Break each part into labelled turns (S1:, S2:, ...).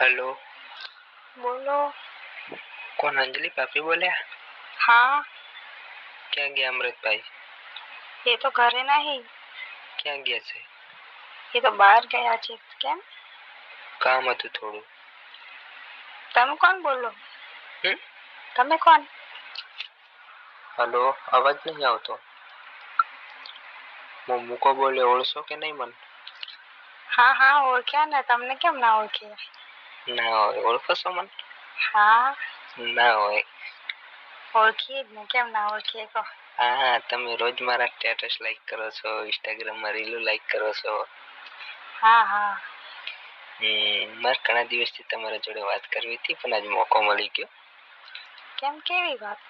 S1: Hello
S2: બોલો.
S1: કોણ અંજલિ? ભાભી બોલ્યા?
S2: હા.
S1: ક્યાં ગયા અમૃતભાઈ?
S2: એ તો ઘરે નહીં.
S1: ક્યાં ગયા છે?
S2: એ તો બહાર ગયા છે. કેમ?
S1: કામ હતું થોડું.
S2: તમે કોણ બોલો? તમે કોણ?
S1: હલો અવાજ નહીં આવતો. હું મૂકો બોલે ઓળખો કે નહીં મને?
S2: હા હા ઓળખ્યા ને. તમને કેમ ના ઓળખી?
S1: ના હોય ઓળખો છો મને
S2: હા
S1: ના હોય
S2: ઓળખી જ ને કેમ ના ઓળખીએ કહો
S1: હા હા તમે રોજ મારા સ્ટેટસ લાઈક કરો છો ઇન્સ્ટાગ્રામમાં રીલો લાઈક કરો છો
S2: હા હા
S1: મારે ઘણા દિવસથી તમારા જોડે વાત કરવી હતી પણ આજ મોકો મળી ગયો.
S2: કેમ કેવી વાત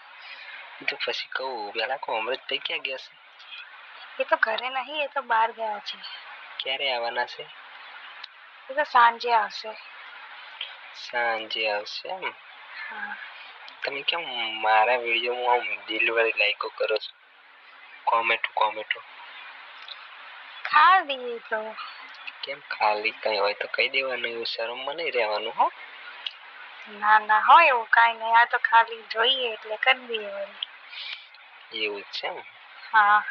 S1: તો પછી કહું પેલા કહું અમૃતભાઈ ક્યાં ગયા છે?
S2: એ તો ઘરે નહીં એ તો બહાર ગયા છે.
S1: ક્યારે આવવાના છે?
S2: એ તો સાંજે આવશે.
S1: સાંજે આવશે એમ તમે કેમ મારા વિડીયોમાં આમ દિલવાળી લાઈકો કરો છો? કોમેન્ટો કોમેન્ટો
S2: ખાલી તો.
S1: કેમ ખાલી? કઈ હોય તો કહી દેવાનું એવું શરમ નહીં રહેવાનું હો.
S2: ના ના હોય એવું કાંઈ નહીં. આ તો ખાલી જોઈએ એટલે કરી દઈએ વળી
S1: એવું છે એમ?
S2: હા.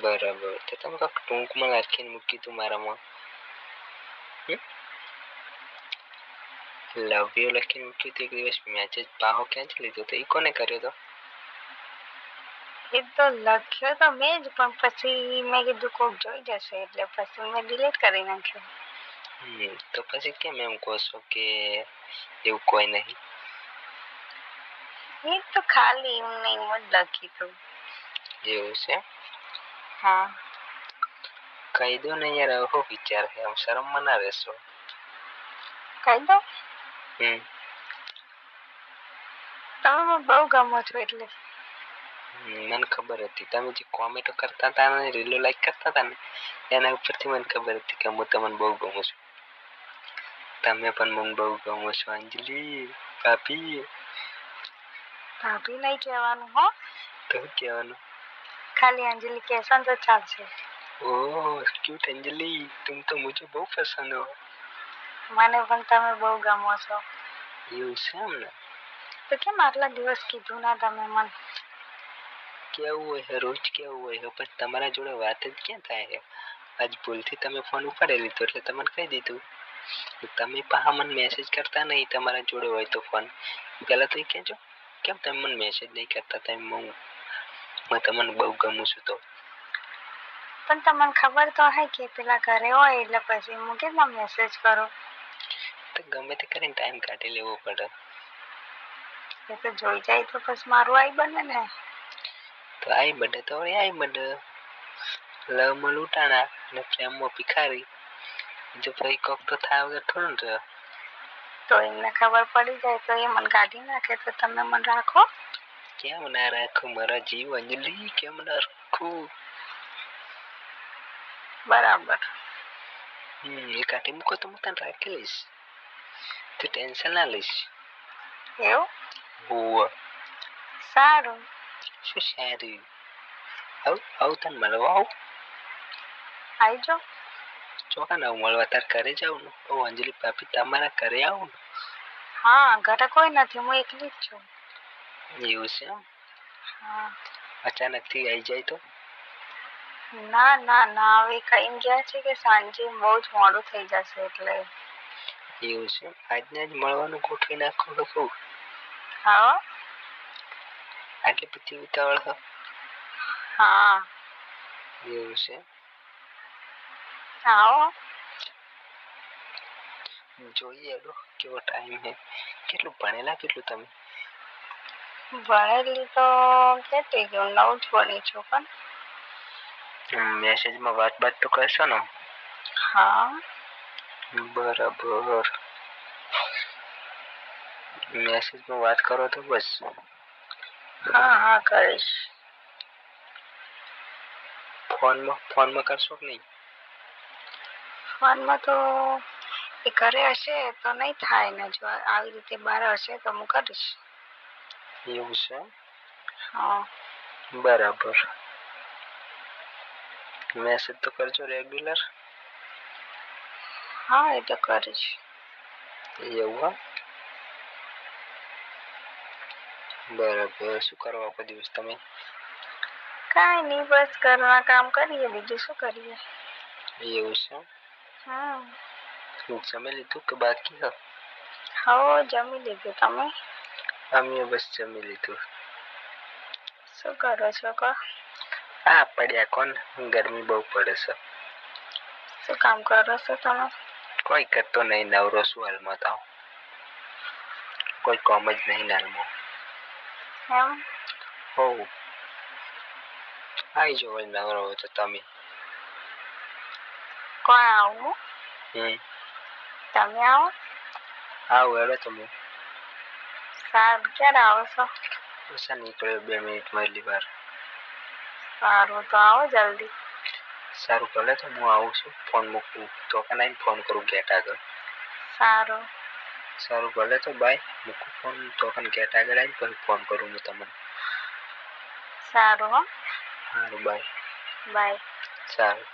S1: બરાબર. તો તમે કાંક ટૂંકમાં લખીને મૂકી તું મારામાં. લવ યુ લખીને હતું એક દિવસ મેસેજ પાહો ક્યાંથી લીધો તો એ કોને કર્યો તો
S2: એ તો લખ્યો તો મેં જ પણ પછી મેં કીધું કોક જોઈ જશે એટલે પછી મેં ડિલીટ કરી નાખ્યો
S1: તો પછી કેમ એમ કહો છો કે એવું કોઈ નહીં
S2: એ તો ખાલી એમને એમ જ લખી તું
S1: એવું છે
S2: હા
S1: કહી દો ને યાર આવો વિચાર છે આમ શરમ મના રહેશો
S2: કહી દો તમે બહુ ગમો છો એટલે
S1: મને ખબર હતી તમે જે કોમેન્ટો કરતા હતા અને રીલો લાઈક કરતા હતા ને એના ઉપરથી મને ખબર હતી કે હું તમને બહુ ગમું છું તમે પણ મને બહુ ગમો છો અંજલિ ભાભી
S2: ભાભી નહીં કહેવાનું હો
S1: તો કહેવાનું
S2: ખાલી અંજલિ કહેશો તો ચાલશે
S1: ઓહ ક્યુટ અંજલિ તુમ તો મુજે બહુ પસંદ હો
S2: મને પણ તમે બહુ ગમો છો.
S1: એવું છે એમ ને?
S2: તો કેમ આટલા દિવસ કીધું ના તમે મને?
S1: કેવું હોય છે? રોજ કેવું હોય છે? પણ તમારા જોડે વાત જ ક્યાં થાય છે? આજ ભૂલથી તમે ફોન ઉપાડી લીધો એટલે તમને કહી દીધું. તમે પાછા મને મેસેજ કરતા નહીં તમારા જોડે હોય તો ફોન પહેલા તો એ કહેજો કેમ તમે મને મેસેજ નહીં કરતા? તમે હું હું તમને બહુ ગમું છું તો.
S2: પણ તમને ખબર તો હે કે પેલા ઘરે હોય એટલે પછી હું કેટલા મેસેજ કરું?
S1: તો ગમે તે કરીને ટાઈમ કાઢી લેવો પડે
S2: એ તો જોઈ જાય તો પછી મારું આઈ બને ને
S1: તો આઈ બડે તો વળી આઈ બડે લવમાં લૂંટાણા અને પ્રેમમાં ભિખારી જો ભાઈ કોક તો થાય વગર થોડું ને રહે.
S2: તો એમને ખબર પડી જાય તો એ મને કાઢી નાખે તો તમે મને રાખો
S1: કેમ ના રાખું મારા જીવ અંજલિ કેમ ના રાખું
S2: બરાબર
S1: હમ એ કાઢી મૂકો તો હું તને રાખી લઈશ તું ટેન્શન ના લઈશ
S2: એવું
S1: હોવ
S2: સારું
S1: શું સારું આવ આવ તને મળવા આવ
S2: આવી
S1: ચોકા ના મળવા તાર ઘરે જાઉં ને ઓ અંજલિ ભાભી તમારા ઘરે આવું
S2: હા ઘરે કોઈ નથી હું એકલી જ છું
S1: એવું છે એમ
S2: હા
S1: અચાનકથી આવી જાય તો
S2: ના ના ના હવે કઈ ગયા છે કે સાંજે બહુ જ મોડું થઈ જશે એટલે
S1: એવું છે. આજને જ મળવાનું ગોઠવી નાખો તો શું?
S2: હા.
S1: આટલી બધી ઉતાવળ
S2: હા.
S1: એવું છે.
S2: આવો
S1: જોઈએ લો કેવો ટાઈમ છે. કેટલું ભણેલા કેટલું તમે?
S2: ભણેલી તો કેટલી ગયું નવ જ ભણી છું પણ.
S1: મેસેજમાં વાત બાત તો કરશો ને?
S2: હા.
S1: બરાબર. મેસેજમાં વાત કરો તો બસ.
S2: હા હા કરીશ.
S1: ફોનમાં ફોનમાં કરશો કે નહીં?
S2: ફોનમાં તો એ ઘરે હશે તો નહીં થાય ને જો આવી રીતે બહાર હશે તો હું કરીશ.
S1: એવું છે?
S2: હા.
S1: બરાબર. મેસેજ તો કરજો રેગ્યુલર
S2: હા એ તો કરીશ
S1: એવું હા બરાબર શું કરો આખો દિવસ તમે
S2: કાંઈ નહીં બસ ઘરના કામ કરીએ બીજું શું કરીએ
S1: એવું છે
S2: હમ
S1: જમી લીધું કે બાકી હા
S2: હો જમી લીધું તમે
S1: અમે બસ જમી લીધું
S2: શું કરો છો કહો
S1: હા પડ્યા કોણ ગરમી બહુ પડે છે
S2: શું કામ કરો છો તમે
S1: કોઈ કરતો નહીં નવરો શું હાલમાં તો કોઈ કોમ જ નહીં હાલમાં.
S2: એમ?
S1: હો આવી જો નવરો હોય તો તમે.
S2: કોણ આવું?
S1: હમ.
S2: તમે આવો?
S1: આવું હેડો તમે.
S2: સારું ક્યારે આવો છો?
S1: પૈસા નીકળ્યો બે મિનિટમાં એટલી વાર
S2: સારું તો આવો જલ્દી.
S1: સારું ભલે તો હું આવું છું ફોન મૂકું. તો કે ફોન કરું ગેટ આગળ.
S2: સારું.
S1: સારું ભલે તો બાય મૂકું ફોન તો કે ગેટ આગળ આવીને પછી ફોન કરું હું તમને.
S2: સારું હો.
S1: સારું બાય
S2: બાય
S1: સારું.